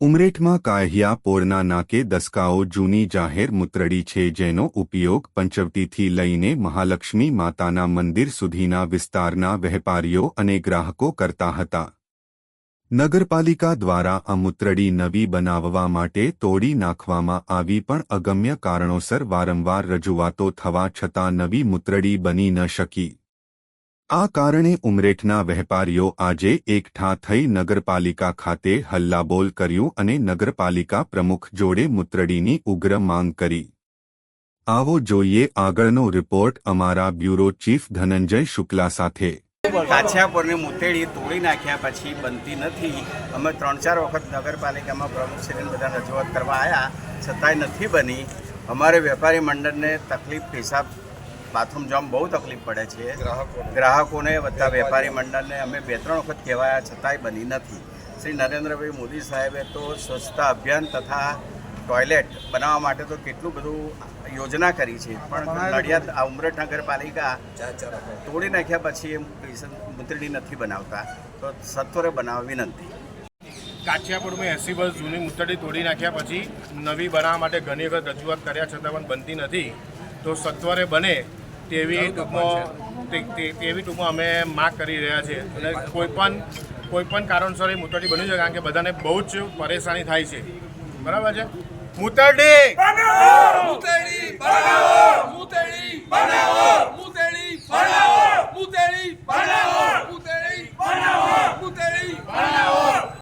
ઉમરેઠમાં કાહિયા પોરના નાકે દસકાઓ જૂની જાહેર મૂત્રડી છે જેનો ઉપયોગ પંચવટીથી લઈને મહાલક્ષ્મી માતાના મંદિર સુધીના વિસ્તારના વેપારીઓ અને ગ્રાહકો કરતા હતા. નગરપાલિકા દ્વારા આ મૂત્રડી નવી બનાવવા માટે તોડી નાખવામાં આવી પણ અગમ્ય કારણોસર વારંવાર રજૂઆતો થવા છતાં નવી મૂત્રડી બની ન શકી. આ કારણે ઉમરેઠના વેપારીઓ આજે એકઠા થઈ નગરપાલિકા ખાતે હલ્લાબોલ કર્યું અને નગરપાલિકા પ્રમુખ જોડે મૂત્રડીની ઉગ્ર માંગ કરી. આવો જોઈએ આગળનો રિપોર્ટ અમારા બ્યુરો ચીફ ધનંજય શુક્લા સાથે. કાછિયાપુરની મુતેડી તોડી નાખ્યા પછી બનતી નથી. અમે ત્રણ ચાર વખત નગરપાલિકામાં પ્રમુખશ્રીને બધા રજૂઆત કરવા આવ્યા છતાંય નથી બની. અમારે વેપારી મંડળને તકલીફ પેશાબ બાથરૂમ જવામાં બહુ તકલીફ પડે છે. ગ્રાહકોને. બધા વેપારી. મંડળને અમે બે ત્રણ વખત કહેવાયા છતાંય બની નથી. શ્રી નરેન્દ્રભાઈ મોદી સાહેબે તો સ્વચ્છતા અભિયાન તથા ટોયલેટ બનાવવા માટે તો કેટલું બધું યોજના કરી છે. પણ નડિયાદ આ ઉમરેઠ નગરપાલિકા તોડી નાખ્યા પછી એમ મૂતરડી નથી બનાવતા. તો સત્વરે બનાવવા વિનંતી. કાછિયાપુરમાં એસી બસ જૂની મૂતરડી તોડી નાખ્યા પછી નવી બનાવવા માટે ઘણી વખત રજૂઆત કર્યા છતાં પણ બનતી નથી. તો સત્વરે બને તેવી ટૂંકમાં તેવી ટૂંકમાં અમે માગ કરી રહ્યા છીએ. અને કોઈ પણ કોઈ પણ કારણસર એ મૂતરડી બની છે કારણ કે બધાને બહુ જ પરેશાની થાય છે. બરાબર છે? મૂતરડી.